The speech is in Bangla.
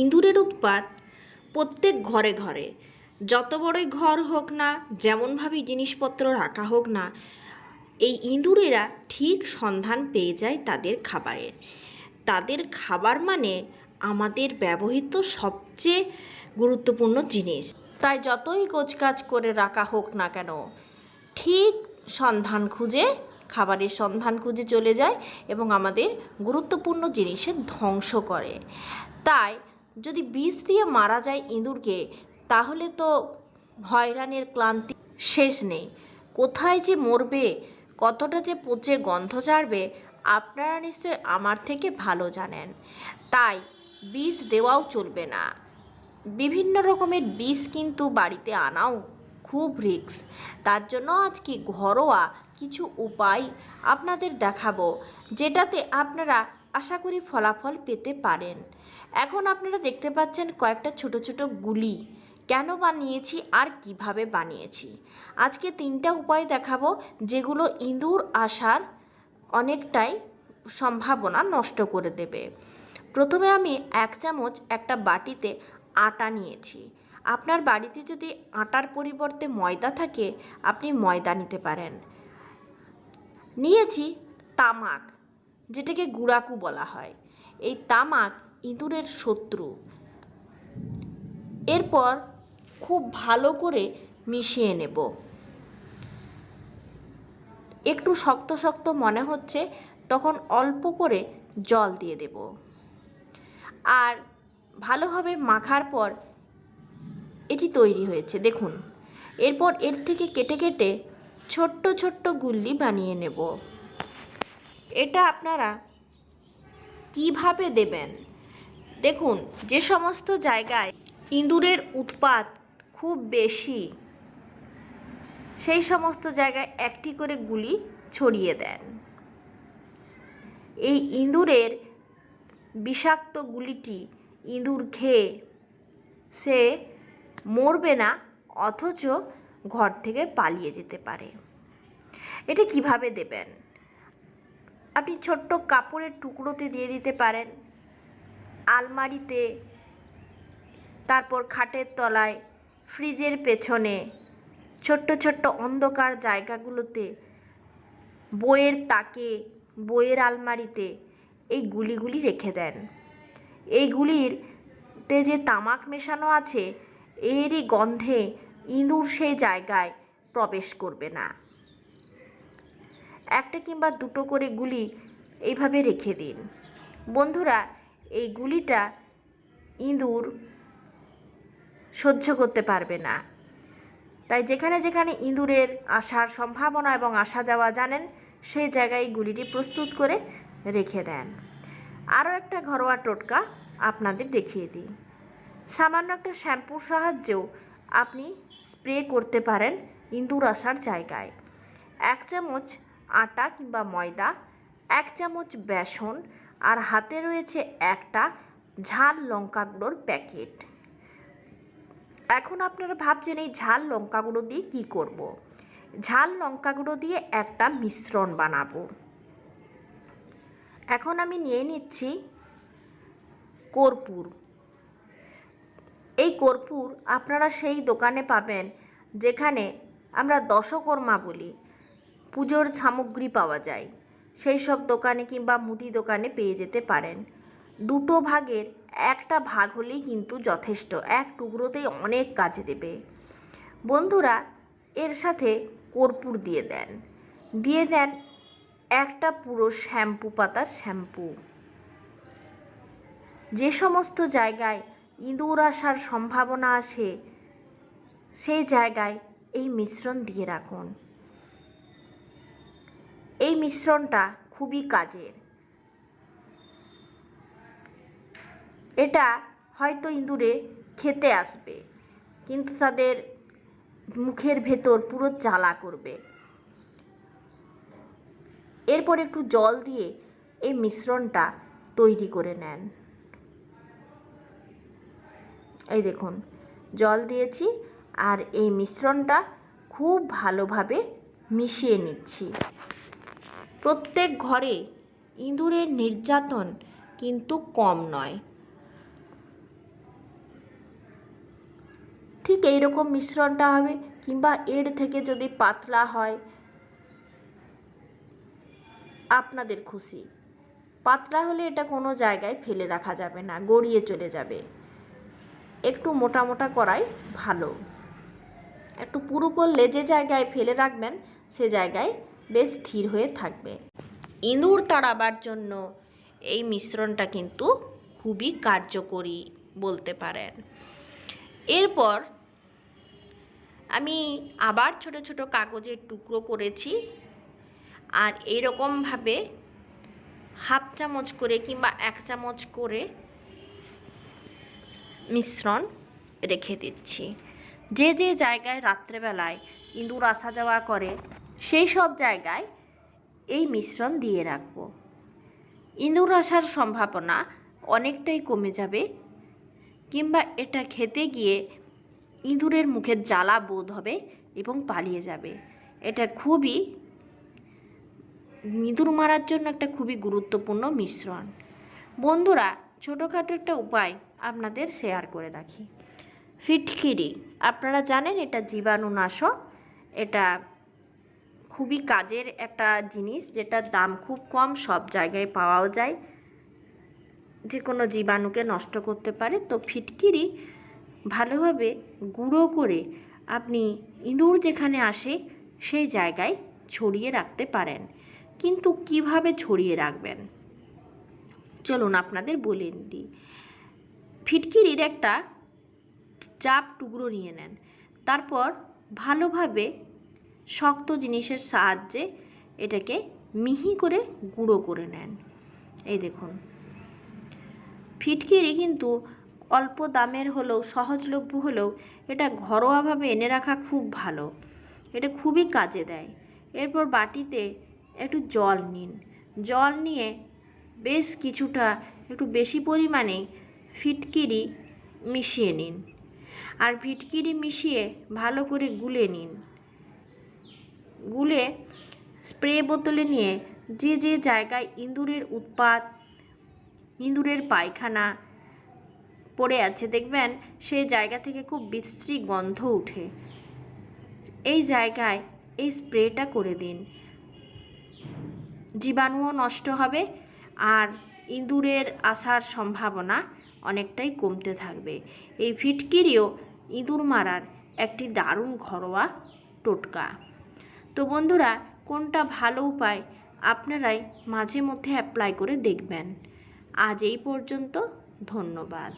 ইঁদুরের উৎপাত প্রত্যেক ঘরে ঘরে। যত বড়ই ঘর হোক না যেমনভাবেই জিনিসপত্র রাখা হোক না, এই ইঁদুরেরা ঠিক সন্ধান পেয়ে যায় তাদের খাবারের। তাদের খাবার মানে আমাদের ব্যবহৃত সবচেয়ে গুরুত্বপূর্ণ জিনিস। তাই যতই গোছকাজ করে রাখা হোক না কেন, ঠিক সন্ধান খুঁজে, খাবারের সন্ধান খুঁজে চলে যায় এবং আমাদের গুরুত্বপূর্ণ জিনিসের ধ্বংস করে। তাই যদি বিষ দিয়ে মারা যায় ইঁদুরকে, তাহলে তো হয়রানির ক্লান্তি শেষ নেই। কোথায় যে মরবে, কতটা যে পচে গন্ধ ছাড়বে আপনারা নিশ্চয় আমার থেকে ভালো জানেন। তাই বিষ দেওয়াও চলবে না। বিভিন্ন রকমের বিষ কিন্তু বাড়িতে আনাও খুব রিস্ক। তার জন্য আজকে ঘরোয়া কিছু উপায় আপনাদের দেখাবো, যেটাতে আপনারা আশা করি ফলাফল পেতে পারেন। এখন আপনারা দেখতে পাচ্ছেন কয়েকটা ছোট ছোট গুলি। কেন বানিয়েছি আর কীভাবে বানিয়েছি? আজকে তিনটা উপায় দেখাবো যেগুলো ইঁদুর আসার অনেকটাই সম্ভাবনা নষ্ট করে দেবে। প্রথমে আমি এক চামচ একটা বাটিতে আটা নিয়েছি। আপনার বাড়িতে যদি আটার পরিবর্তে ময়দা থাকে, আপনি ময়দা নিতে পারেন। নিয়েছি তামাক, যেটাকে গুড়াকু বলা হয়। এই তামাক ইঁদুরের শত্রু। এরপর খুব ভালো করে মিশিয়ে নেব। একটু শক্ত শক্ত মনে হচ্ছে, তখন অল্প করে জল দিয়ে দেব। আর ভালোভাবে মাখার পর এটি তৈরি হয়েছে, দেখুন। এরপর এর থেকে কেটে কেটে ছোট্ট ছোট্ট গুল্লি বানিয়ে নেব। এটা আপনারা কীভাবে দেবেন? দেখুন, যে সমস্ত জায়গায় ইঁদুরের উৎপাত খুব বেশি, সেই সমস্ত জায়গায় একটি করে গুলি ছড়িয়ে দেন। এই ইঁদুরের বিষাক্ত গুলিটি ইঁদুর খেয়ে সে মরবে না, অথচ ঘর থেকে পালিয়ে যেতে পারে। এটা কীভাবে দেবেন? আপনি ছোট্ট কাপড়ের টুকরোতে দিয়ে দিতে পারেন আলমারিতে, তারপর খাটের তলায়, ফ্রিজের পেছনে, ছোট্ট ছোট্ট অন্ধকার জায়গাগুলোতে, বইয়ের তাকে, বইয়ের আলমারিতে এই গুলিগুলি রেখে দেন। এই গুলিরতে যে তামাক মেশানো আছে, এরই গন্ধে ইঁদুর সেই জায়গায় প্রবেশ করবে না। একটা কিংবা দুটো করে গুলি এইভাবে রেখে দিন। বন্ধুরা এই গুলিটা ইঁদুর সহ্য করতে পারবে না। তাই যেখানে যেখানে ইঁদুরের আসার সম্ভাবনা এবং আসা যাওয়া জানেন, সেই জায়গায় গুলিটি প্রস্তুত করে রেখে দেন। আরও একটা ঘরোয়া টোটকা আপনাদের দেখিয়ে দিই। সামান্য একটা শ্যাম্পুর সাহায্যেও আপনি স্প্রে করতে পারেন ইঁদুর আসার জায়গায়। এক চামচ আটা কিংবা ময়দা, এক চামচ বেসন আর হাতে রয়েছে একটা ঝাল লঙ্কা গুঁড়োর প্যাকেট। এখন আপনারা ভাবছেন এই ঝাল লঙ্কা গুঁড়ো দিয়ে কী করব। ঝাল লঙ্কা গুঁড়ো দিয়ে একটা মিশ্রণ বানাবো। এখন আমি নিয়ে নিচ্ছি কর্পূর। এই কর্পূর আপনারা সেই দোকানে পাবেন যেখানে আমরা দশকর্মা বলি। পুজোর সামগ্রী পাওয়া যায়। সেই সব দোকানে কিংবা মুদি দোকানে পেয়ে যেতে পারেন। দুটো ভাগের একটা ভাগ হলেই কিন্তু যথেষ্ট, এক টুকরোতেই অনেক কাজে দেবে। বন্ধুরা, এর সাথে কর্পূর দিয়ে দেন। দিয়ে দেন একটা পুরো শ্যাম্পু পাতার শ্যাম্পু। যে সমস্ত জায়গায় ইঁদুর আসার সম্ভাবনা আসে, সেই জায়গায় এই মিশ্রণ দিয়ে রাখুন। এই মিশ্রণটা খুবই কাজের। এটা হয়তো ইঁদুরে খেতে আসবে, কিন্তু তাদের মুখের ভেতর পুরো জ্বালা করবে। এরপর একটু জল দিয়ে এই মিশ্রণটা তৈরি করে নেন। এই দেখুন, জল দিয়েছি আর এই মিশ্রণটা খুব ভালোভাবে মিশিয়ে নিচ্ছি। প্রত্যেক ঘরে ইঁদুরের নির্যাতন কিন্তু কম নয়। ঠিক এই রকম মিশ্রণটা হবে কিংবা এর থেকে যদি পাতলা হয়, আপনাদের খুশি। পাতলা হলে এটা কোনো জায়গায় ফেলে রাখা যাবে না, গড়িয়ে চলে যাবে। একটু মোটা মোটা করাই ভালো। একটু পুরু করলে যে জায়গায় ফেলে রাখবেন, সে জায়গায় বেশ স্থির হয়ে থাকবে। ইঁদুর তাড়াবার জন্য এই মিশ্রণটা কিন্তু খুবই কার্যকরী বলতে পারেন। এরপর আমি আবার ছোট ছোট কাগজের টুকরো করেছি আর এরকমভাবে হাফ চামচ করে কিংবা এক চামচ করে মিশ্রণ রেখে দিচ্ছি। যে যে জায়গায় রাত্রেবেলায় ইঁদুর আসা যাওয়া করে সেই সব জায়গায় এই মিশ্রণ দিয়ে রাখব। ইঁদুর আসার সম্ভাবনা অনেকটাই কমে যাবে, কিংবা এটা খেতে গিয়ে ইঁদুরের মুখে জ্বালা বোধ হবে এবং পালিয়ে যাবে। এটা খুবই, ইঁদুর মারার জন্য একটা খুবই গুরুত্বপূর্ণ মিশ্রণ। বন্ধুরা, ছোটোখাটো একটা উপায় আপনাদের শেয়ার করে রাখি। ফিটকিরি, আপনারা জানেন এটা জীবাণুনাশক, এটা খুবই কাজের একটা জিনিস যেটার দাম খুব কম, সব জায়গায় পাওয়াও যায়। যে কোনো জীবাণুকে নষ্ট করতে পারে। তো ফিটকিরি ভালোভাবে গুঁড়ো করে আপনি ইঁদুর যেখানে আসে সেই জায়গায় ছড়িয়ে রাখতে পারেন। কিন্তু কীভাবে ছড়িয়ে রাখবেন? চলুন আপনাদের বলে দিই। ফিটকিরির একটা চাপ টুকরো নিয়ে নেন। তারপর ভালোভাবে শক্ত জিনিসের সাহায্যে এটাকে মিহি করে গুঁড়ো করে নেন। এই দেখুন। ফিটকিরি কিন্তু অল্প দামের হলেও, সহজলভ্য হলেও এটা ঘরোয়াভাবে এনে রাখা খুব ভালো। এটা খুবই কাজে দেয়। এরপর বাটিতে একটু জল নিন। জল নিয়ে বেশ কিছুটা একটু বেশি পরিমাণে ফিটকিরি মিশিয়ে নিন। আর ফিটকিরি মিশিয়ে ভালো করে গুলে নিন। গুলে স্প্রে বোতলে নিয়ে যে যে জায়গায় ইঁদুরের উৎপাত, ইঁদুরের পায়খানা পড়ে আছে, দেখবেন সেই জায়গা থেকে খুব বিশ্রী গন্ধ উঠে। এই জায়গায় এই স্প্রেটা করে দিন। জীবাণুও নষ্ট হবে আর ইঁদুরের আসার সম্ভাবনা অনেকটাই কমতে থাকবে। এই ফিটকিরিও ইঁদুর মারার একটি দারুণ ঘরোয়া টোটকা। তো বন্ধুরা, কোনটা ভালো উপায়? আপনারাই মাঝে মধ্যে অ্যাপ্লাই করে দেখবেন। আজ এই পর্যন্ত, ধন্যবাদ।